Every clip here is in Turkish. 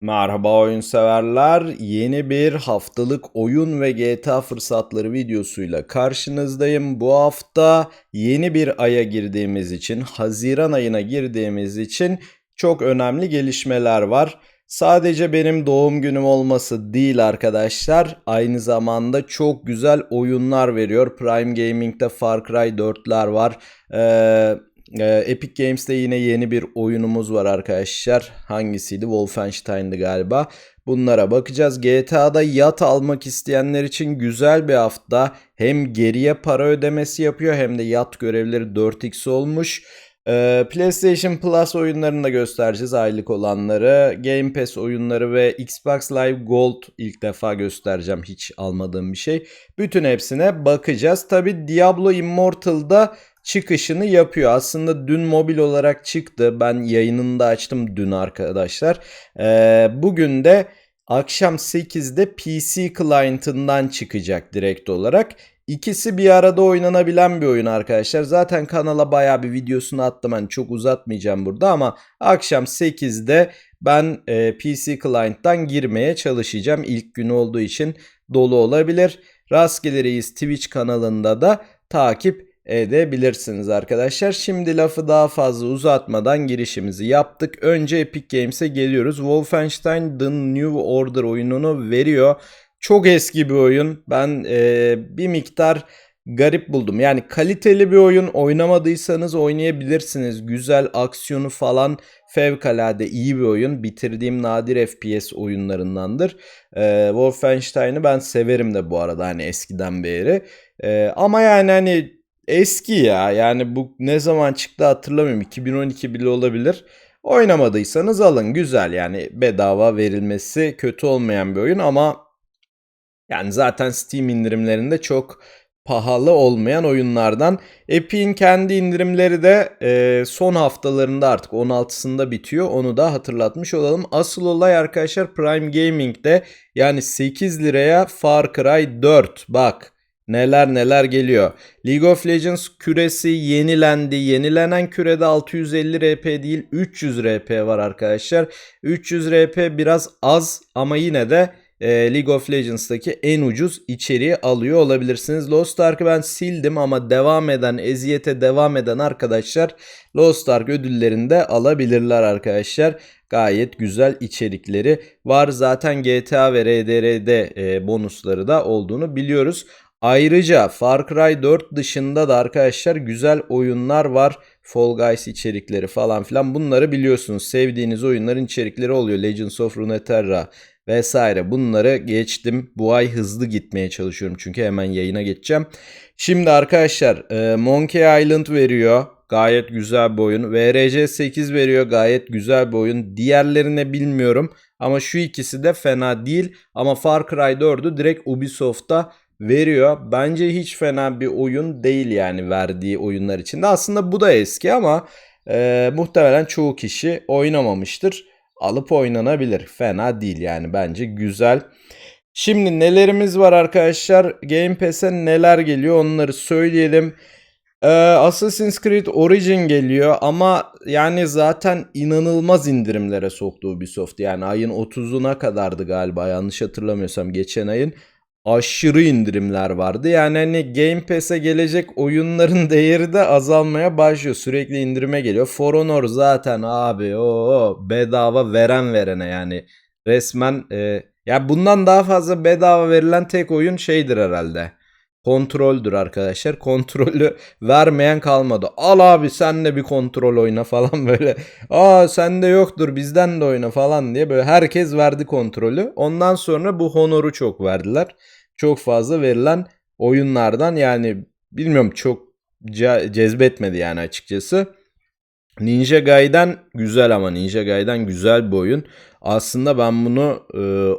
Merhaba oyun severler. Yeni bir haftalık oyun ve GTA fırsatları videosuyla karşınızdayım. Bu hafta yeni bir aya girdiğimiz için, Haziran ayına girdiğimiz için çok önemli gelişmeler var. Sadece benim doğum günüm olması değil arkadaşlar. Aynı zamanda çok güzel oyunlar veriyor. Prime Gaming'de Far Cry 4'ler var. Ee, ee, Epic Games'te yine yeni bir oyunumuz var arkadaşlar. Hangisiydi? Wolfenstein'dı galiba. Bunlara bakacağız. GTA'da yat almak isteyenler için güzel bir hafta. Hem geriye para ödemesi yapıyor hem de yat görevleri 4x olmuş. Ee, PlayStation Plus oyunlarını da göstereceğiz aylık olanları. Game Pass oyunları ve Xbox Live Gold ilk defa göstereceğim hiç almadığım bir şey. Bütün hepsine bakacağız. Tabi Diablo Immortal'da çıkışını yapıyor. Aslında dün mobil olarak çıktı. Ben yayınını da açtım dün arkadaşlar. Ee, bugün de akşam 8'de PC client'ından çıkacak direkt olarak. İkisi bir arada oynanabilen bir oyun arkadaşlar. Zaten kanala baya bir videosunu attım. Hani çok uzatmayacağım burada ama akşam 8'de ben e, PC Client'tan girmeye çalışacağım. İlk günü olduğu için dolu olabilir. Rastgele Reis Twitch kanalında da takip edebilirsiniz arkadaşlar. Şimdi lafı daha fazla uzatmadan girişimizi yaptık. Önce Epic Games'e geliyoruz. Wolfenstein The New Order oyununu veriyor. Çok eski bir oyun. Ben e, bir miktar garip buldum. Yani kaliteli bir oyun oynamadıysanız oynayabilirsiniz. Güzel aksiyonu falan fevkalade iyi bir oyun. Bitirdiğim nadir FPS oyunlarındandır. E, Wolfenstein'ı ben severim de bu arada hani eskiden beri. E, ama yani hani eski ya. Yani bu ne zaman çıktı hatırlamıyorum. 2012 bile olabilir. Oynamadıysanız alın güzel yani bedava verilmesi kötü olmayan bir oyun ama yani zaten Steam indirimlerinde çok pahalı olmayan oyunlardan. Epic'in kendi indirimleri de e, son haftalarında artık 16'sında bitiyor. Onu da hatırlatmış olalım. Asıl olay arkadaşlar Prime Gaming'de yani 8 liraya Far Cry 4 bak. Neler neler geliyor. League of Legends küresi yenilendi. Yenilenen kürede 650 RP değil 300 RP var arkadaşlar. 300 RP biraz az ama yine de e, League of Legends'taki en ucuz içeriği alıyor olabilirsiniz. Lost Ark'ı ben sildim ama devam eden, eziyete devam eden arkadaşlar Lost Ark ödüllerini de alabilirler arkadaşlar. Gayet güzel içerikleri var. Zaten GTA ve RDR'de e, bonusları da olduğunu biliyoruz. Ayrıca Far Cry 4 dışında da arkadaşlar güzel oyunlar var. Fall Guys içerikleri falan filan bunları biliyorsunuz. Sevdiğiniz oyunların içerikleri oluyor. Legends of Runeterra vesaire bunları geçtim. Bu ay hızlı gitmeye çalışıyorum çünkü hemen yayına geçeceğim. Şimdi arkadaşlar e, Monkey Island veriyor. Gayet güzel bir oyun. VRC 8 veriyor. Gayet güzel bir oyun. Diğerlerine bilmiyorum. Ama şu ikisi de fena değil. Ama Far Cry 4'ü direkt Ubisoft'ta veriyor. Bence hiç fena bir oyun değil yani verdiği oyunlar içinde. Aslında bu da eski ama e, muhtemelen çoğu kişi oynamamıştır. Alıp oynanabilir. Fena değil yani bence güzel. Şimdi nelerimiz var arkadaşlar? Game Pass'e neler geliyor onları söyleyelim. Ee, Assassin's Creed Origin geliyor ama yani zaten inanılmaz indirimlere soktu Ubisoft. Yani ayın 30'una kadardı galiba yanlış hatırlamıyorsam geçen ayın aşırı indirimler vardı. Yani hani Game Pass'e gelecek oyunların değeri de azalmaya başlıyor. Sürekli indirime geliyor. For Honor zaten abi o bedava veren verene yani resmen e, ya bundan daha fazla bedava verilen tek oyun şeydir herhalde. Kontroldür arkadaşlar. Kontrolü vermeyen kalmadı. Al abi sen de bir kontrol oyna falan böyle. Aa sende yoktur bizden de oyna falan diye böyle herkes verdi kontrolü. Ondan sonra bu Honor'u çok verdiler çok fazla verilen oyunlardan yani bilmiyorum çok ce- cezbetmedi yani açıkçası. Ninja Gaiden güzel ama Ninja Gaiden güzel bir oyun. Aslında ben bunu e,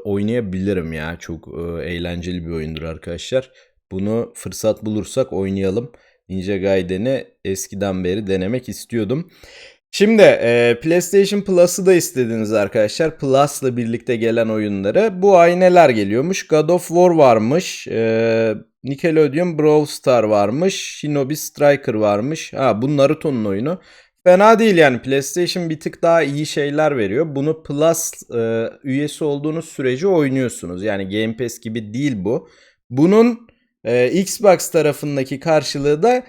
oynayabilirim ya. Çok e, eğlenceli bir oyundur arkadaşlar. Bunu fırsat bulursak oynayalım. Ninja Gaiden'i eskiden beri denemek istiyordum. Şimdi e, PlayStation Plus'ı da istediniz arkadaşlar. Plus'la birlikte gelen oyunları. Bu ay neler geliyormuş? God of War varmış. E, Nickelodeon Brawl Star varmış. Shinobi Striker varmış. Ha bu Naruto'nun oyunu. Fena değil yani PlayStation bir tık daha iyi şeyler veriyor. Bunu Plus e, üyesi olduğunuz sürece oynuyorsunuz. Yani Game Pass gibi değil bu. Bunun e, Xbox tarafındaki karşılığı da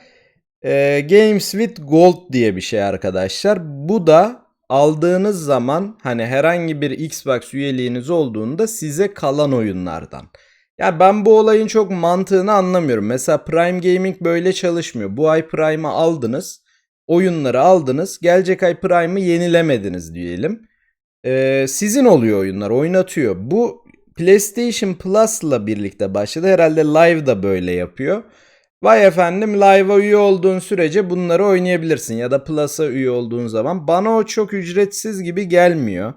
e, Games with Gold diye bir şey arkadaşlar. Bu da aldığınız zaman hani herhangi bir Xbox üyeliğiniz olduğunda size kalan oyunlardan. Ya ben bu olayın çok mantığını anlamıyorum. Mesela Prime Gaming böyle çalışmıyor. Bu ay Prime'ı aldınız oyunları aldınız. Gelecek ay Prime'ı yenilemediniz diyelim. Ee, sizin oluyor oyunlar oynatıyor. Bu PlayStation Plus'la birlikte başladı. Herhalde Live da böyle yapıyor. Vay efendim Live'a üye olduğun sürece bunları oynayabilirsin. Ya da Plus'a üye olduğun zaman. Bana o çok ücretsiz gibi gelmiyor.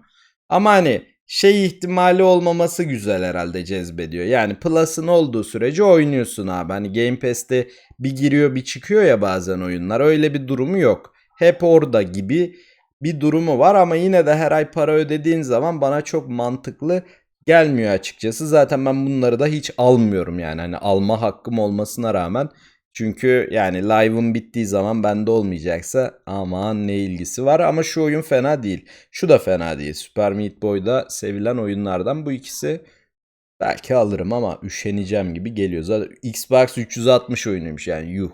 Ama hani şey ihtimali olmaması güzel herhalde cezbediyor. Yani Plus'ın olduğu sürece oynuyorsun abi. Hani Game Pass'te bir giriyor bir çıkıyor ya bazen oyunlar. Öyle bir durumu yok. Hep orada gibi bir durumu var ama yine de her ay para ödediğin zaman bana çok mantıklı gelmiyor açıkçası. Zaten ben bunları da hiç almıyorum yani. Hani alma hakkım olmasına rağmen çünkü yani live'ın bittiği zaman bende olmayacaksa aman ne ilgisi var ama şu oyun fena değil. Şu da fena değil. Super Meat Boy'da sevilen oyunlardan bu ikisi belki alırım ama üşeneceğim gibi geliyor. Zaten Xbox 360 oyunuymuş yani yuh.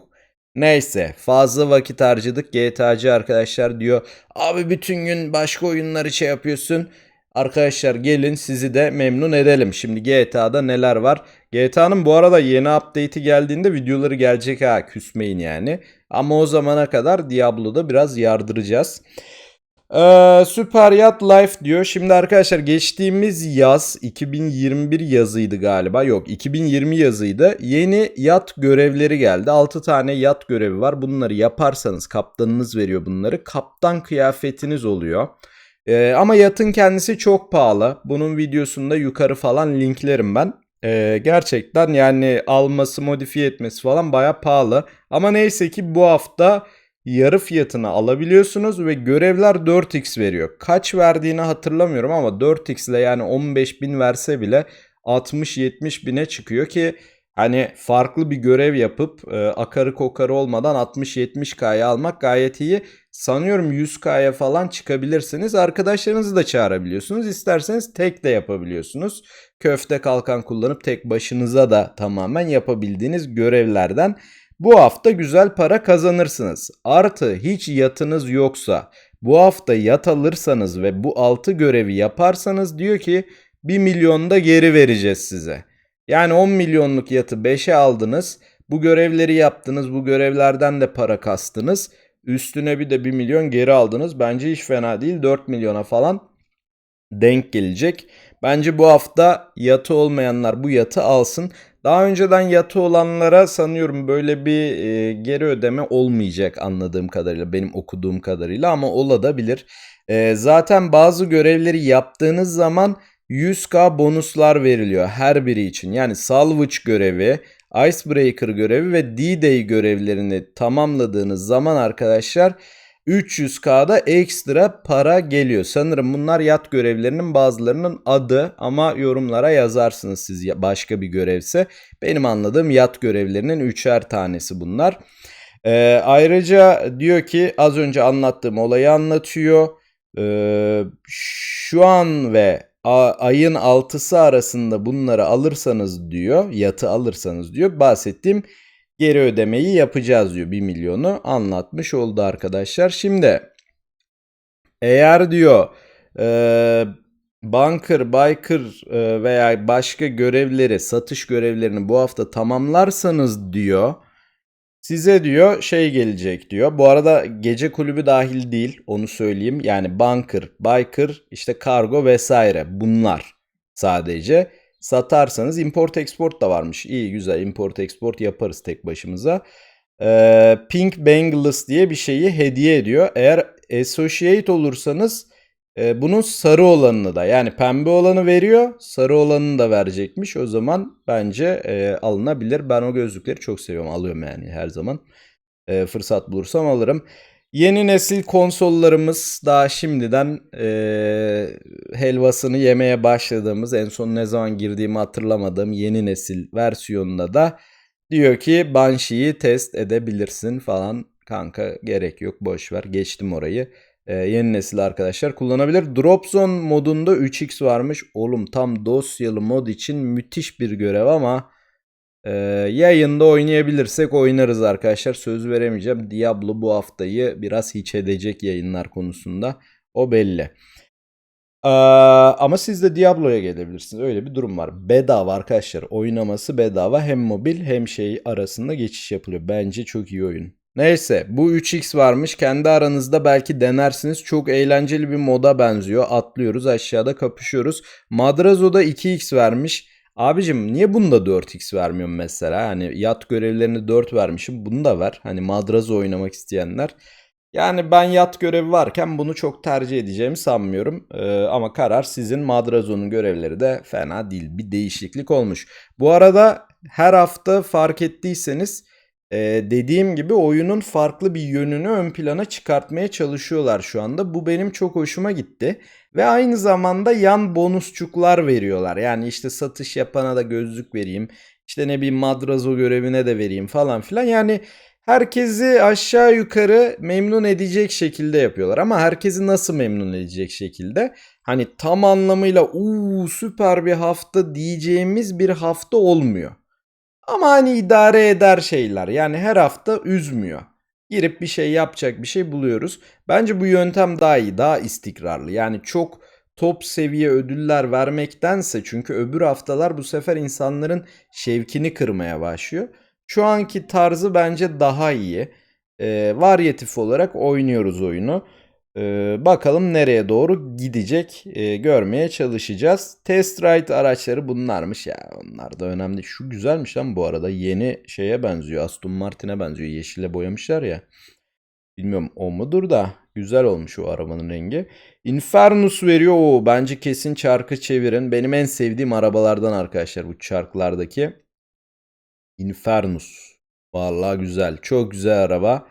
Neyse fazla vakit harcadık. GTA'cı arkadaşlar diyor abi bütün gün başka oyunları şey yapıyorsun. Arkadaşlar gelin sizi de memnun edelim. Şimdi GTA'da neler var? GTA'nın bu arada yeni update'i geldiğinde videoları gelecek ha küsmeyin yani. Ama o zamana kadar Diablo'da biraz yardıracağız. Ee, Super Yacht Life diyor. Şimdi arkadaşlar geçtiğimiz yaz 2021 yazıydı galiba. Yok 2020 yazıydı. Yeni yat görevleri geldi. 6 tane yat görevi var. Bunları yaparsanız kaptanınız veriyor bunları. Kaptan kıyafetiniz oluyor. Ee, ama yatın kendisi çok pahalı. Bunun videosunda yukarı falan linklerim ben. Ee, gerçekten yani alması modifiye etmesi falan baya pahalı. Ama neyse ki bu hafta yarı fiyatına alabiliyorsunuz ve görevler 4x veriyor. Kaç verdiğini hatırlamıyorum ama 4x ile yani 15 bin verse bile 60-70 bine çıkıyor ki hani farklı bir görev yapıp e, akarı kokarı olmadan 60-70k'ya almak gayet iyi. Sanıyorum 100k'ya falan çıkabilirsiniz. Arkadaşlarınızı da çağırabiliyorsunuz. İsterseniz tek de yapabiliyorsunuz. Köfte kalkan kullanıp tek başınıza da tamamen yapabildiğiniz görevlerden. Bu hafta güzel para kazanırsınız. Artı hiç yatınız yoksa bu hafta yat alırsanız ve bu 6 görevi yaparsanız diyor ki 1 milyon da geri vereceğiz size. Yani 10 milyonluk yatı 5'e aldınız. Bu görevleri yaptınız. Bu görevlerden de para kastınız. Üstüne bir de 1 milyon geri aldınız. Bence hiç fena değil. 4 milyona falan denk gelecek. Bence bu hafta yatı olmayanlar bu yatı alsın. Daha önceden yatı olanlara sanıyorum böyle bir e, geri ödeme olmayacak anladığım kadarıyla benim okuduğum kadarıyla ama olabilir. E, zaten bazı görevleri yaptığınız zaman 100k bonuslar veriliyor her biri için. Yani salvage görevi, icebreaker görevi ve D-Day görevlerini tamamladığınız zaman arkadaşlar 300K'da ekstra para geliyor. Sanırım bunlar yat görevlerinin bazılarının adı ama yorumlara yazarsınız siz başka bir görevse. Benim anladığım yat görevlerinin üçer tanesi bunlar. Ee, ayrıca diyor ki az önce anlattığım olayı anlatıyor. Ee, şu an ve ayın 6'sı arasında bunları alırsanız diyor, yatı alırsanız diyor bahsettiğim geri ödemeyi yapacağız diyor 1 milyonu anlatmış oldu arkadaşlar. Şimdi eğer diyor e, banker, biker e, veya başka görevleri satış görevlerini bu hafta tamamlarsanız diyor size diyor şey gelecek diyor. Bu arada gece kulübü dahil değil onu söyleyeyim. Yani banker, biker, işte kargo vesaire bunlar sadece satarsanız import export da varmış. İyi güzel import export yaparız tek başımıza. Ee, Pink Bangles diye bir şeyi hediye ediyor. Eğer associate olursanız e, bunun sarı olanını da yani pembe olanı veriyor sarı olanını da verecekmiş. O zaman bence e, alınabilir. Ben o gözlükleri çok seviyorum alıyorum yani her zaman. E, fırsat bulursam alırım. Yeni nesil konsollarımız daha şimdiden e, helvasını yemeye başladığımız en son ne zaman girdiğimi hatırlamadığım yeni nesil versiyonunda da diyor ki Banshee'yi test edebilirsin falan kanka gerek yok boş ver geçtim orayı. Ee, yeni nesil arkadaşlar kullanabilir. Drop Zone modunda 3x varmış. Oğlum tam dosyalı mod için müthiş bir görev ama e, yayında oynayabilirsek oynarız arkadaşlar. Söz veremeyeceğim. Diablo bu haftayı biraz hiç edecek yayınlar konusunda. O belli. Ee, ama siz de Diablo'ya gelebilirsiniz. Öyle bir durum var. Bedava arkadaşlar. Oynaması bedava. Hem mobil hem şey arasında geçiş yapılıyor. Bence çok iyi oyun. Neyse bu 3x varmış. Kendi aranızda belki denersiniz. Çok eğlenceli bir moda benziyor. Atlıyoruz aşağıda kapışıyoruz. Madrazo'da 2x vermiş. Abicim niye bunda 4x vermiyorum mesela? Hani yat görevlerini 4 vermişim. Bunu da ver. Hani Madrazo oynamak isteyenler. Yani ben yat görevi varken bunu çok tercih edeceğimi sanmıyorum. Ee, ama karar sizin. Madrazo'nun görevleri de fena değil. Bir değişiklik olmuş. Bu arada her hafta fark ettiyseniz e, dediğim gibi oyunun farklı bir yönünü ön plana çıkartmaya çalışıyorlar şu anda. Bu benim çok hoşuma gitti. Ve aynı zamanda yan bonusçuklar veriyorlar. Yani işte satış yapana da gözlük vereyim. İşte ne bileyim madrazo görevine de vereyim falan filan. Yani herkesi aşağı yukarı memnun edecek şekilde yapıyorlar. Ama herkesi nasıl memnun edecek şekilde? Hani tam anlamıyla uuu süper bir hafta diyeceğimiz bir hafta olmuyor. Ama hani idare eder şeyler. Yani her hafta üzmüyor. Girip bir şey yapacak bir şey buluyoruz. Bence bu yöntem daha iyi, daha istikrarlı. Yani çok top seviye ödüller vermektense çünkü öbür haftalar bu sefer insanların şevkini kırmaya başlıyor. Şu anki tarzı bence daha iyi. Ee, varyatif olarak oynuyoruz oyunu. Ee, bakalım nereye doğru gidecek ee, görmeye çalışacağız. Test ride araçları bunlarmış ya. Onlar da önemli. Şu güzelmiş lan bu arada. Yeni şeye benziyor. Aston Martin'e benziyor. Yeşile boyamışlar ya. Bilmiyorum o mudur da güzel olmuş o arabanın rengi. Infernus veriyor. Oo, bence kesin çarkı çevirin. Benim en sevdiğim arabalardan arkadaşlar bu çarklardaki. Infernus. Vallahi güzel. Çok güzel araba.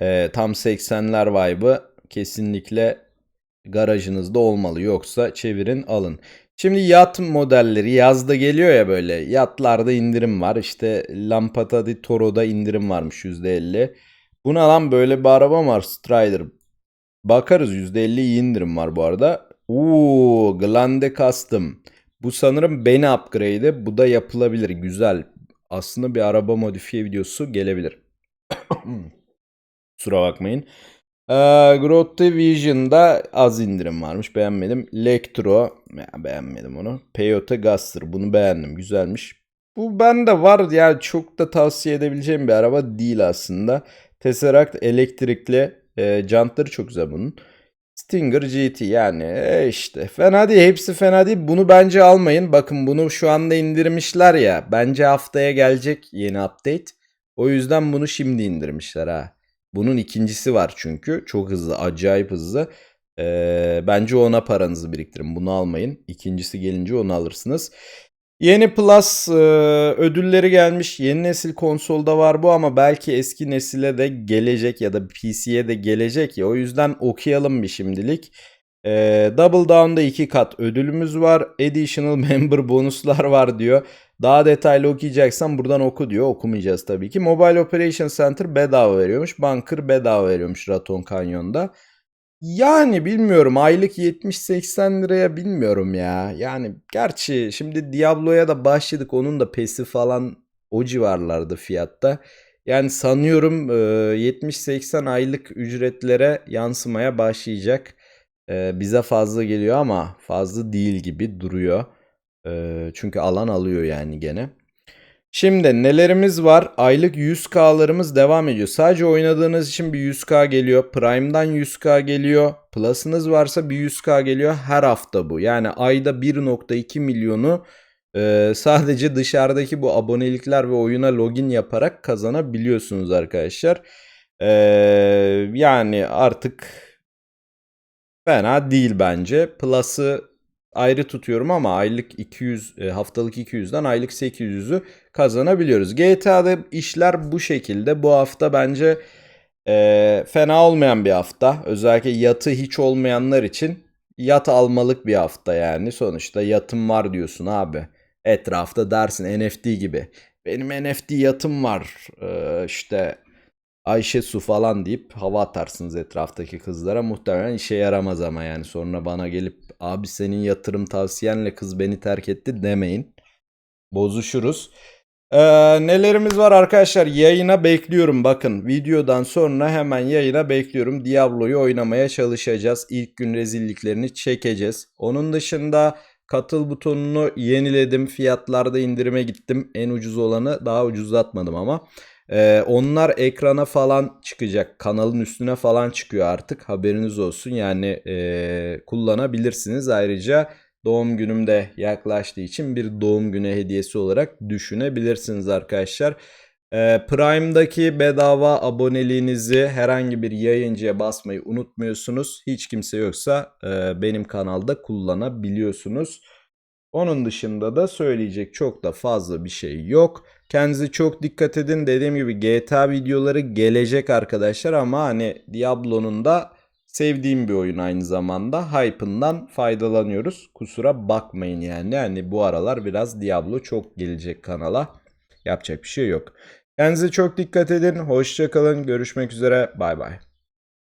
Ee, tam 80'ler vibe'ı kesinlikle garajınızda olmalı. Yoksa çevirin alın. Şimdi yat modelleri yazda geliyor ya böyle. Yatlarda indirim var. İşte Lampada di Toro'da indirim varmış %50. Buna lan böyle bir araba var Strider. Bakarız %50 iyi indirim var bu arada. Uuu Glande Custom. Bu sanırım beni upgrade'i. Bu da yapılabilir. Güzel. Aslında bir araba modifiye videosu gelebilir. Kusura bakmayın. Ee, Grotte Vision'da az indirim varmış. Beğenmedim. Lectro. Ya, beğenmedim onu. Peyote Guster. Bunu beğendim. Güzelmiş. Bu bende var. Yani çok da tavsiye edebileceğim bir araba değil aslında. Tesseract elektrikli. E, jantları çok güzel bunun. Stinger GT yani e işte fena değil hepsi fena değil bunu bence almayın bakın bunu şu anda indirmişler ya bence haftaya gelecek yeni update o yüzden bunu şimdi indirmişler ha bunun ikincisi var çünkü çok hızlı acayip hızlı ee, bence ona paranızı biriktirin bunu almayın ikincisi gelince onu alırsınız Yeni Plus e, ödülleri gelmiş. Yeni nesil konsolda var bu ama belki eski nesile de gelecek ya da PC'ye de gelecek ya. O yüzden okuyalım bir şimdilik. E, Double Down'da iki kat ödülümüz var. Additional member bonuslar var diyor. Daha detaylı okuyacaksan buradan oku diyor. Okumayacağız tabii ki. Mobile Operation Center bedava veriyormuş. Bunker bedava veriyormuş Raton Canyon'da. Yani bilmiyorum aylık 70-80 liraya bilmiyorum ya. Yani gerçi şimdi Diablo'ya da başladık onun da pesi falan o civarlarda fiyatta. Yani sanıyorum 70-80 aylık ücretlere yansımaya başlayacak. Bize fazla geliyor ama fazla değil gibi duruyor. Çünkü alan alıyor yani gene. Şimdi nelerimiz var? Aylık 100K'larımız devam ediyor. Sadece oynadığınız için bir 100K geliyor. Prime'dan 100K geliyor. Plus'ınız varsa bir 100K geliyor. Her hafta bu. Yani ayda 1.2 milyonu sadece dışarıdaki bu abonelikler ve oyuna login yaparak kazanabiliyorsunuz arkadaşlar. Yani artık fena değil bence. Plus'ı ayrı tutuyorum ama aylık 200 e, haftalık 200'den aylık 800'ü kazanabiliyoruz. GTA'da işler bu şekilde. Bu hafta bence e, fena olmayan bir hafta. Özellikle yatı hiç olmayanlar için yat almalık bir hafta yani. Sonuçta yatım var diyorsun abi. Etrafta dersin NFT gibi. Benim NFT yatım var. Ee, işte Ayşe Su falan deyip hava atarsınız etraftaki kızlara. Muhtemelen işe yaramaz ama yani sonra bana gelip abi senin yatırım tavsiyenle kız beni terk etti demeyin. Bozuşuruz. Ee, nelerimiz var arkadaşlar? Yayına bekliyorum. Bakın videodan sonra hemen yayına bekliyorum. Diablo'yu oynamaya çalışacağız. İlk gün rezilliklerini çekeceğiz. Onun dışında katıl butonunu yeniledim. Fiyatlarda indirime gittim. En ucuz olanı daha ucuzlatmadım ama. Ee, onlar ekrana falan çıkacak. Kanalın üstüne falan çıkıyor artık. Haberiniz olsun. Yani ee, kullanabilirsiniz. Ayrıca doğum günüm de yaklaştığı için bir doğum günü hediyesi olarak düşünebilirsiniz arkadaşlar. Ee, Prime'daki bedava aboneliğinizi herhangi bir yayıncıya basmayı unutmuyorsunuz. Hiç kimse yoksa e, benim kanalda kullanabiliyorsunuz. Onun dışında da söyleyecek çok da fazla bir şey yok. Kendinize çok dikkat edin. Dediğim gibi GTA videoları gelecek arkadaşlar ama hani Diablo'nun da sevdiğim bir oyun aynı zamanda. Hype'ından faydalanıyoruz. Kusura bakmayın yani. Yani bu aralar biraz Diablo çok gelecek kanala. Yapacak bir şey yok. Kendinize çok dikkat edin. Hoşçakalın. Görüşmek üzere. Bay bay.